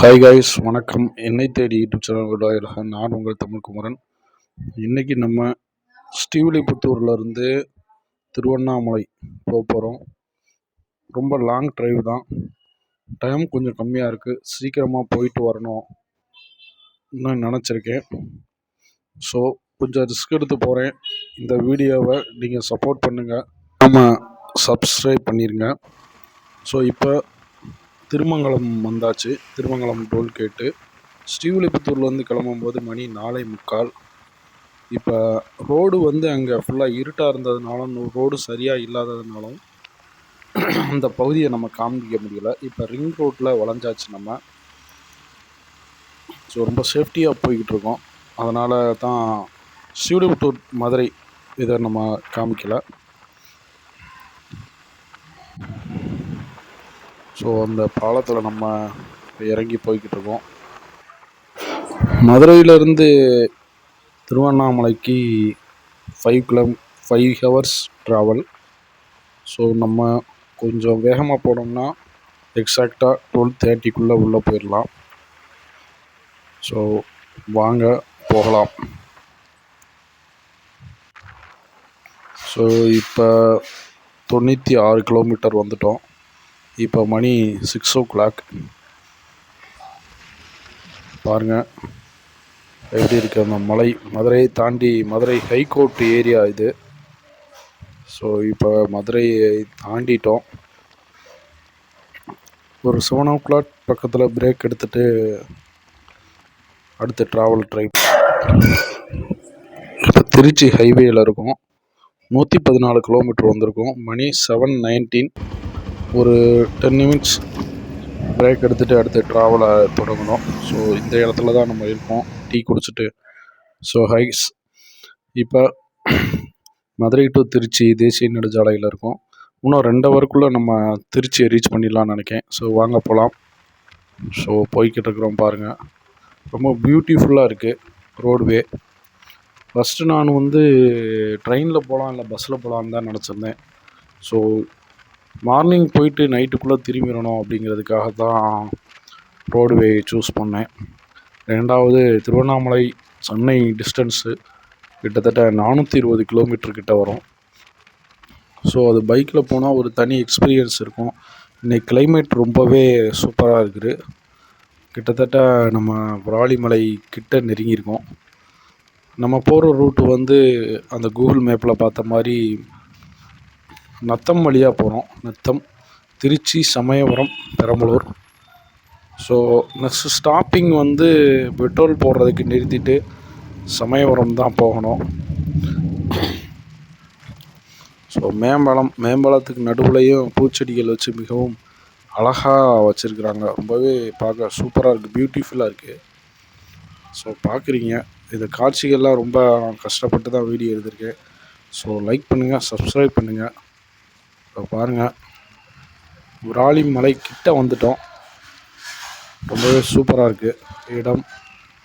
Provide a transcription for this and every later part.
Hi guys வணக்கம். என்னை தேடி யூடியூப் சேனல் விடாயிலாக நான் உங்கள் தமிழ் குமரன். இன்றைக்கி நம்ம ஸ்ரீவில்லிபுத்தூர்லேருந்து திருவண்ணாமலை போக போகிறோம் ரொம்ப லாங் டிரைவ் தான். டைம் கொஞ்சம் கம்மியாக இருக்குது சீக்கிரமாக போயிட்டு வரணும் நான் நினச்சிருக்கேன். ஸோ கொஞ்சம் ரிஸ்க் எடுத்து போகிறேன் இந்த வீடியோவை நீங்கள் சப்போர்ட் பண்ணுங்கள் நம்ம சப்ஸ்கிரைப் பண்ணிடுங்க ஸோ இப்போ திருமங்கலம் வந்தாச்சு. திருமங்கலம் டோல்கேட்டு ஸ்ரீவில்லிபுத்தூர்லேருந்து கிளம்பும்போது மணி நாலே முக்கால். இப்போ ரோடு வந்து அங்கே ஃபுல்லாக இருட்டாக இருந்ததுனாலும் ரோடு சரியாக இல்லாததுனாலும் அந்த பகுதியை நம்ம காமிக்க முடியல. இப்போ ரிங் ரோட்டில் வளைஞ்சாச்சு நம்ம. ஸோ ரொம்ப சேஃப்டியாக போய்கிட்டு இருக்கோம். அதனால தான் ஸ்ரீவில்லிபுத்தூர் மதுரை இதை நம்ம காமிக்கலை. ஸோ அந்த பாலத்தில் நம்ம இறங்கி போய்கிட்டு இருக்கோம் மதுரையிலேருந்து திருவண்ணாமலைக்கு five kilo five hours travel so நம்ம கொஞ்சம் வேகமாக போனோம்னா எக்ஸாக்டாக டுவெல் தேர்ட்டிக்குள்ளே உள்ளே போயிடலாம் ஸோ வாங்க போகலாம். ஸோ இப்போ தொண்ணூற்றி ஆறு கிலோமீட்டர் வந்துட்டோம். இப்போ மணி சிக்ஸ் ஓ கிளாக் பாருங்கள் எப்படி இருக்குது அந்த மலை? மதுரையை தாண்டி மதுரை ஹைகோர்ட் ஏரியா இது. ஸோ இப்போ மதுரையை தாண்டிட்டோம். ஒரு செவன் ஓ கிளாக் பக்கத்தில் பிரேக் எடுத்துகிட்டு அடுத்து ட்ராவல் ட்ரை இப்போ திருச்சி ஹைவேயில் இருக்கும். நூற்றி பதினாலு கிலோமீட்டர் வந்திருக்கோம். மணி செவன் நைன்டீன் ஒரு டென் நிமிட்ஸ் பிரேக் எடுத்துகிட்டு அடுத்து ட்ராவலை தொடங்கணும். ஸோ இந்த இடத்துல தான் நம்ம இருக்கோம். டீ குடிச்சிட்டு. ஸோ ஹைஸ் இப்போ மதுரை டு திருச்சி தேசிய நெடுஞ்சாலையில் இருக்கோம். இன்னும் ரெண்டு ஹவருக்குள்ளே நம்ம திருச்சியை ரீச் பண்ணிடலாம்னு நினைக்கேன். ஸோ வாங்க போகலாம் ஸோ போய்கிட்டு இருக்கிறோம் பாருங்கள் ரொம்ப பியூட்டிஃபுல்லாக இருக்குது ரோடுவே ஃபஸ்ட்டு நான் வந்து ட்ரெயினில் போகலாம் இல்லை பஸ்ஸில் போகலான்னு தான் நினச்சிருந்தேன். ஸோ மார்னிங் போயிட்டு நைட்டுக்குள்ளே திரும்பிடணும் அப்படிங்கிறதுக்காக தான் ரோடுவே சூஸ் பண்ணேன். ரெண்டாவது திருவண்ணாமலை சென்னை டிஸ்டன்ஸு கிட்டத்தட்ட நானூற்றி இருபது கிலோமீட்டர் கிட்ட வரும். ஸோ அது பைக்கில் போனால் ஒரு தனி எக்ஸ்பீரியன்ஸ் இருக்கும். இன்றைக்கி கிளைமேட் ரொம்பவே சூப்பராக இருக்குது. கிட்டத்தட்ட நம்ம விராலிமலை கிட்ட நெருங்கியிருக்கோம். நம்ம போகிற ரூட்டு வந்து அந்த கூகுள் மேப்பில் பார்த்த மாதிரி நத்தம் வழியாக போகிறோம் Natham Trichy Samayapuram Perambalur. So next stopping வந்து பெட்ரோல் போடுறதுக்கு நிறுத்திட்டு சமயபுரம் தான் போகணும். ஸோ மேம்பாலம் மேம்பாலத்துக்கு நடுவுலையும் பூச்செடிகள் வச்சு மிகவும் அழகாக வச்சுருக்குறாங்க. ரொம்பவே பார்க்க சூப்பராக இருக்குது பியூட்டிஃபுல்லாக இருக்குது ஸோ பார்க்குறீங்க. இந்த காட்சிகள்லாம் ரொம்ப கஷ்டப்பட்டு தான் வீடியோ எடுத்திருக்கேன். ஸோ லைக் பண்ணுங்கள் சப்ஸ்கிரைப் பண்ணுங்கள் இப்போ பாருங்கள் விராலி மலை கிட்ட வந்துட்டோம். ரொம்பவே சூப்பராக இருக்குது இடம்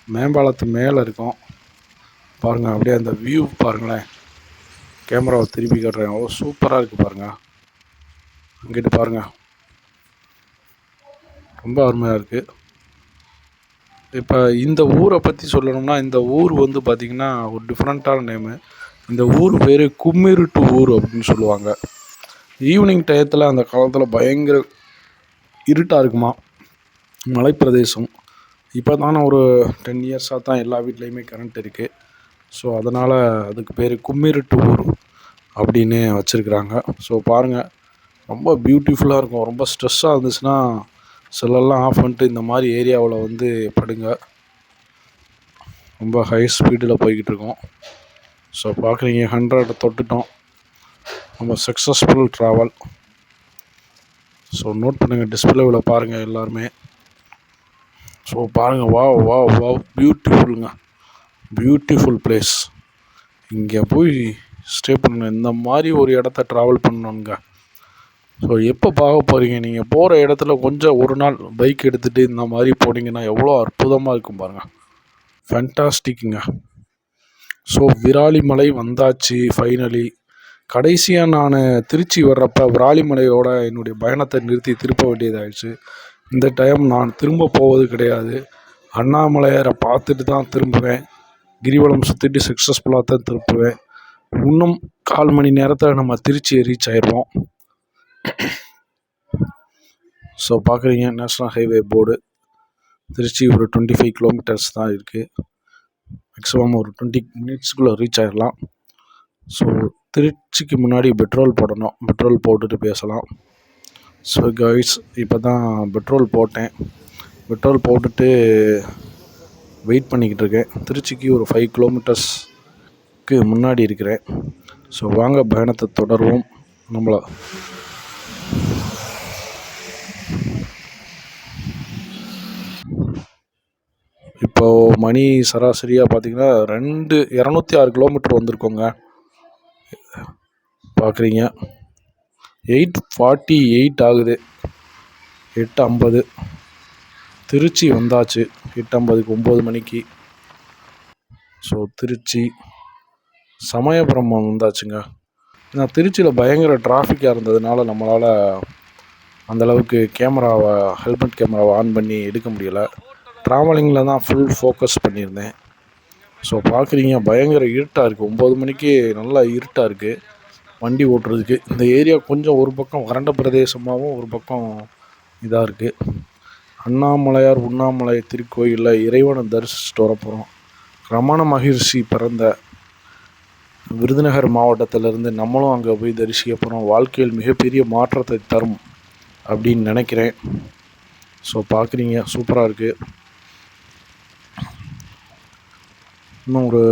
மேம்பாலத்து மேலே இருக்கும். பாருங்கள் அப்படியே அந்த வியூ பாருங்களேன். கேமராவை திருப்பி கட்டுறேன் அவ்வளோ சூப்பராக இருக்குது பாருங்கள் இங்கிட்டு பாருங்கள் ரொம்ப அருமையாக இருக்குது இப்போ இந்த ஊரை பற்றி சொல்லணும்னா இந்த ஊர் வந்து பார்த்திங்கன்னா ஒரு டிஃப்ரெண்ட்டான நேமு இந்த ஊர் பேர் கும்மிருட்டு ஊர் அப்படின்னு சொல்லுவாங்க. ஈவினிங் டயத்தில் அந்த காலத்தில் பயங்கர இருட்டாக இருக்குமா? மலைப்பிரதேசம். இப்போ தானே ஒரு டென் இயர்ஸாக தான் எல்லா வீட்லேயுமே கரண்ட் இருக்குது ஸோ அதனால் அதுக்கு பேர் கும்மிருட்டு ஊர் அப்படின்னு வச்சுருக்குறாங்க. ஸோ பாருங்கள் ரொம்ப பியூட்டிஃபுல்லாக இருக்கும். ரொம்ப ஸ்ட்ரெஸ்ஸாக இருந்துச்சுன்னா செல்லெல்லாம் ஆஃப் பண்ணிட்டு இந்த மாதிரி ஏரியாவில் வந்து படுங்க. ரொம்ப ஹை ஸ்பீடில் போய்கிட்டு இருக்கோம். ஸோ பார்க்குறீங்க ஹண்ட்ரட் தொட்டுட்டோம். நம்ம சக்ஸஸ்ஃபுல் ட்ராவல் ஸோ நோட் பண்ணுங்கள் டிஸ்பிளேவில் பாருங்கள் எல்லாருமே. ஸோ பாருங்கள் வா வா வா பியூட்டிஃபுல்லுங்க பியூட்டிஃபுல் பிளேஸ் இங்கே போய் ஸ்டே பண்ணணும் இந்த மாதிரி ஒரு இடத்த ட்ராவல் பண்ணணுங்க. ஸோ எப்போ பார்க்க போகிறீங்க நீங்கள் போகிற இடத்துல கொஞ்சம் ஒரு நாள் பைக் எடுத்துகிட்டு இந்த மாதிரி போனீங்கன்னா எவ்வளோ அற்புதமாக இருக்கும் பாருங்கள் ஃபென்டாஸ்டிக்குங்க ஸோ விராலிமலை வந்தாச்சு ஃபைனலி கடைசியாக நான் திருச்சி வர்றப்ப விராலிமலையோட என்னுடைய பயணத்தை நிறுத்தி திருப்ப வேண்டியதாகிடுச்சு இந்த டைம் நான் திரும்ப போவது கிடையாது. அண்ணாமலையாரை பார்த்துட்டு தான் திரும்புவேன். கிரிவலம் சுற்றிட்டு சக்ஸஸ்ஃபுல்லாக தான் திரும்புவேன் இன்னும் கால் மணி நேரத்தில் நம்ம திருச்சி ரீச் ஆயிடுவோம். ஸோ பார்க்குறீங்க நேஷ்னல் ஹைவே போர்டு திருச்சி ஒரு டுவெண்ட்டி ஃபைவ் கிலோமீட்டர்ஸ் தான் இருக்குது மேக்ஸிமம் ஒரு டுவெண்ட்டி மினிட்ஸ்க்குள்ளே ரீச் ஆயிடலாம். ஸோ திருச்சிக்கு முன்னாடி பெட்ரோல் போடணும். பெட்ரோல் போட்டுட்டு பேசலாம். ஸோ கைஸ் இப்போ தான் பெட்ரோல் போட்டேன். பெட்ரோல் போட்டுட்டு வெயிட் பண்ணிக்கிட்டு இருக்கேன். திருச்சிக்கு ஒரு ஃபைவ் கிலோமீட்டர்ஸ்க்கு முன்னாடி இருக்கிறேன். ஸோ வாங்க பயணத்தை தொடர்வோம். நம்மளை. இப்போ மணி சராசரியாக பார்த்தீங்கன்னா ரெண்டு இரநூத்தி ஆறு கிலோமீட்டர் வந்திருக்கோங்க. பார்க்குறீங்க. எயிட் ஃபார்ட்டி எயிட் ஆகுது. எட்டு ஐம்பது. திருச்சி வந்தாச்சு. எட்டு ஐம்பதுக்கு ஒம்பது மணிக்கு. ஸோ திருச்சி. சமயபுரம் வந்தாச்சுங்க. நான் திருச்சியில் பயங்கர டிராஃபிக்காக இருந்ததுனால நம்மளால் அந்தளவுக்கு கேமராவை ஹெல்மெட் கேமராவை ஆன் பண்ணி எடுக்க முடியலை. ட்ராவலிங்கில் தான் ஃபுல் ஃபோக்கஸ் பண்ணியிருந்தேன். ஸோ பார்க்குறீங்க பயங்கர இருட்டாக இருக்குது ஒம்பது மணிக்கு நல்லா இருட்டாக இருக்குது வண்டி ஓட்டுறதுக்கு. இந்த ஏரியா கொஞ்சம் ஒரு பக்கம் வறண்ட பிரதேசமாகவும் ஒரு பக்கம் இதாக இருக்குது அண்ணாமலையார் உண்ணாமலை திருக்கோயிலில் இறைவனை தரிசிச்சுட்டு வரப்போகிறோம் ரமண மகிழ்ச்சி பிறந்த விருதுநகர் மாவட்டத்திலேருந்து நம்மளும் அங்கே போய் தரிசிக்க போகிறோம் வாழ்க்கையில் மிகப்பெரிய மாற்றத்தை தரும் அப்படின்னு நினைக்கிறேன். ஸோ பார்க்குறீங்க சூப்பராக இருக்குது இன்னும் ஒரு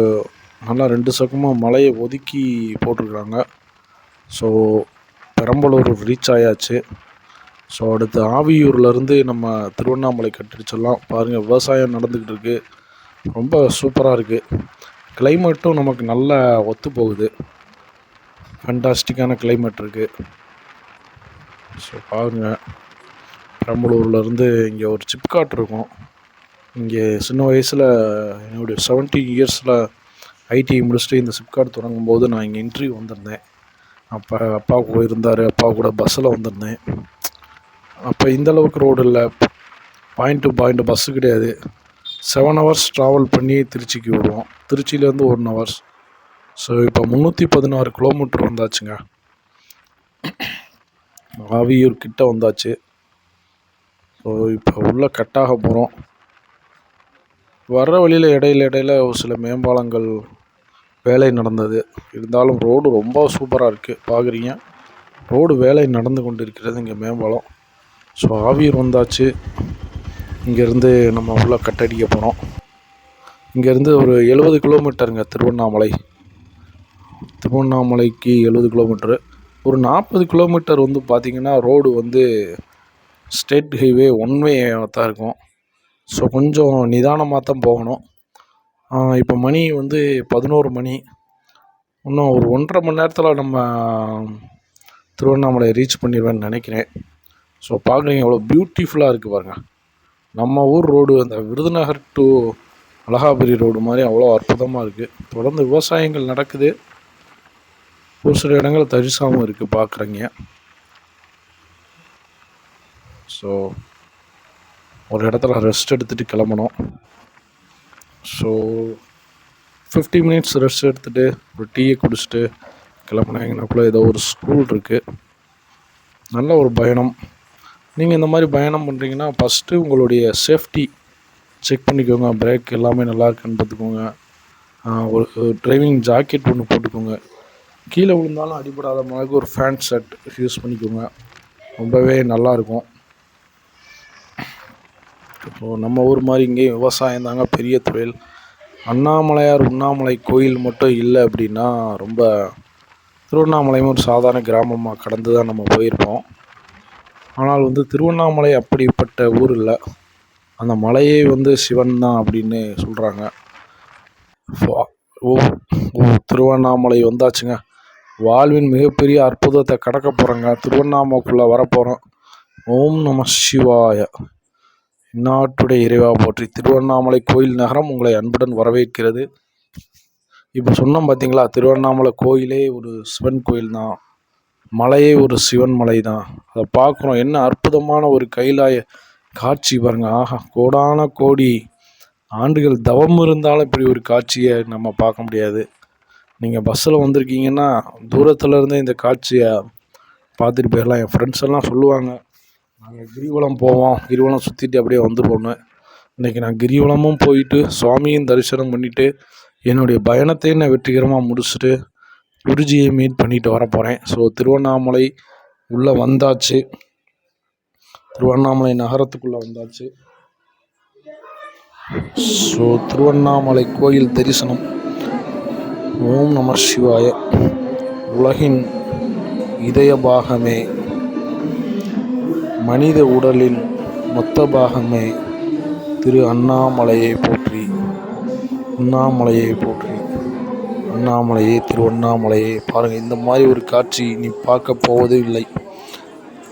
நல்லா ரெண்டு சக்கமாக மலையை ஒதுக்கி போட்டிருக்காங்க. ஸோ பெரம்பலூர் ரீச் ஆயாச்சு. ஸோ அடுத்து ஆவியூர்லேருந்து நம்ம திருவண்ணாமலை கட்டிடுச்சிடலாம் பாருங்கள் விவசாயம் நடந்துக்கிட்டு இருக்குது ரொம்ப சூப்பராக இருக்குது கிளைமேட்டும் நமக்கு நல்லா ஒத்து போகுது ஃபண்டாஸ்டிக்கான கிளைமேட் இருக்குது ஸோ பாருங்கள் பெரம்பலூர்லேருந்து இங்கே ஒரு சிப்காட் இருக்கும். இங்கே சின்ன வயசில் என்னுடைய செவன்டீன் இயர்ஸில் ஐடி முடிச்சுட்டு இந்த சிப்காட் தொடங்கும் போது நான் இங்கே இன்டர்வியூ வந்திருந்தேன். அப்போ அப்பா கூட இருந்தார் அப்பா கூட பஸ்ஸில் வந்திருந்தேன். அப்போ இந்தளவுக்கு ரோடு இல்லை. பாயிண்ட் டு பாயிண்ட் பஸ்ஸு கிடையாது. செவன் ஹவர்ஸ் ட்ராவல் பண்ணி திருச்சிக்கு விடுவோம் திருச்சியிலேருந்து ஒன் ஹவர்ஸ் ஸோ இப்போ முந்நூற்றி பதினாறு கிலோமீட்டர் வந்தாச்சுங்க. ஆவியூர் கிட்ட வந்தாச்சு. ஸோ இப்போ உள்ளே கட்டாக போகிறோம் வர்ற வழியில் இடையில இடையில ஒரு சில மேம்பாலங்கள் வேலை நடந்தது. இருந்தாலும் ரோடு ரொம்ப சூப்பராக இருக்குது பார்க்குறீங்க ரோடு வேலை நடந்து கொண்டு இருக்கிறது இங்கே மேம்பாலம். ஸோ ஆவியூர் வந்தாச்சு. இங்கேருந்து நம்ம உள்ளே கட்டடிக்க போகிறோம் இங்கேருந்து ஒரு எழுபது கிலோமீட்டருங்க திருவண்ணாமலை. திருவண்ணாமலைக்கு எழுபது கிலோமீட்டரு. ஒரு நாற்பது கிலோமீட்டர் வந்து பார்த்திங்கன்னா ரோடு வந்து ஸ்டேட் ஹைவே ஒன்வே தான் இருக்கும். ஸோ கொஞ்சம் நிதானமாக தான் போகணும். இப்போ மணி வந்து பதினோரு மணி. இன்னும் ஒரு ஒன்றரை மணி நேரத்தில் நம்ம திருவண்ணாமலை ரீச் பண்ணிடுவேன்னு நினைக்கிறேன். ஸோ பார்க்குறீங்க எவ்வளோ பியூட்டிஃபுல்லாக இருக்குது பாருங்கள் நம்ம ஊர் ரோடு அந்த விருதுநகர் டு அழகாபுரி ரோடு மாதிரி அவ்வளோ அற்புதமாக இருக்குது தொடர்ந்து விவசாயங்கள் நடக்குது. ஒரு சில இடங்கள் தரிசாகவும் இருக்குது பார்க்குறீங்க ஸோ ஒரு இடத்துல ரெஸ்ட் எடுத்துகிட்டு கிளம்பணும். ஸோ ஃபிஃப்டி மினிட்ஸ் ரெஸ்ட் எடுத்துகிட்டு ஒரு டீயை குடிச்சிட்டு கிளம்புனேன் ஏதோ ஒரு ஸ்கூல் இருக்குது நல்ல ஒரு பயணம். நீங்கள் இந்த மாதிரி பயணம் பண்ணுறீங்கன்னா ஃபஸ்ட்டு உங்களுடைய சேஃப்டி செக் பண்ணிக்கோங்க. பிரேக் எல்லாமே நல்லா இருக்குன்னு பார்த்துக்கோங்க. ஒரு ட்ரைவிங் ஜாக்கெட் ஒன்று போட்டுக்கோங்க. கீழே விழுந்தாலும் அடிபடாத மாதிரி ஒரு ஃபேண்ட் ஷர்ட் யூஸ் பண்ணிக்கோங்க. ரொம்பவே நல்லாயிருக்கும் நம்ம ஊர் மாதிரி இங்கேயும் விவசாயம் தாங்க பெரிய தொழில். அண்ணாமலையார் உண்ணாமலை கோயில் மட்டும் இல்லை அப்படின்னா ரொம்ப திருவண்ணாமலையும் ஒரு சாதாரண கிராமமாக கடந்து தான் நம்ம போயிருப்போம். ஆனால் வந்து திருவண்ணாமலை அப்படிப்பட்ட ஊர் இல்லை. அந்த மலையே வந்து சிவன் தான் அப்படின்னு சொல்கிறாங்க ஓ ஓ திருவண்ணாமலை வந்தாச்சுங்க. வாழ்வின் மிகப்பெரிய அற்புதத்தை கடக்க போகிறோங்க திருவண்ணாமலைக்குள்ளே வரப்போகிறோம் ஓம் நம சிவாய. நாட்டுடைய இறைவா போற்றி. திருவண்ணாமலை கோயில் நகரம் உங்களை அன்புடன் வரவேற்கிறது. இப்போ சொன்னோம் பார்த்தீங்களா திருவண்ணாமலை கோயிலே ஒரு சிவன் கோயில் தான் மலையே ஒரு சிவன் மலை தான் அதை பார்க்குறோம் என்ன அற்புதமான ஒரு கைலாய காட்சி பாருங்கள் ஆஹா கோடான கோடி ஆண்டுகள் தவம் இருந்தாலும் இப்படி ஒரு காட்சியை நம்ம பார்க்க முடியாது. நீங்கள் பஸ்ஸில் வந்திருக்கீங்கன்னா தூரத்தில் இருந்தே இந்த காட்சியை பார்த்துட்டு போயிடலாம். என் ஃப்ரெண்ட்ஸ் எல்லாம் சொல்லுவாங்க நாங்கள் கிரிவலம் போவோம். கிரிவலம் சுற்றிட்டு அப்படியே வந்துடுவோன்னு இன்றைக்கி நான் கிரிவலமும் போயிட்டு சுவாமியும் தரிசனம் பண்ணிவிட்டு என்னுடைய பயணத்தையும் நான் வெற்றிகரமாக முடிச்சுட்டு குருஜியை மீட் பண்ணிட்டு வர போகிறேன் ஸோ திருவண்ணாமலை உள்ளே வந்தாச்சு. திருவண்ணாமலை நகரத்துக்குள்ளே வந்தாச்சு. ஸோ திருவண்ணாமலை கோயில் தரிசனம். ஓம் நம சிவாய. உலகின் இதய பாகமே மனித உடலின் மொத்த பாகமே திரு அண்ணாமலையை போற்றி அண்ணாமலையை போற்றி. அண்ணாமலையே திருவண்ணாமலையே பாருங்கள் இந்த மாதிரி ஒரு காட்சி நீ பார்க்க போவது இல்லை.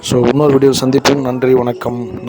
ஸோ இன்னொரு வீடியோ சந்திப்போம். நன்றி வணக்கம். நான்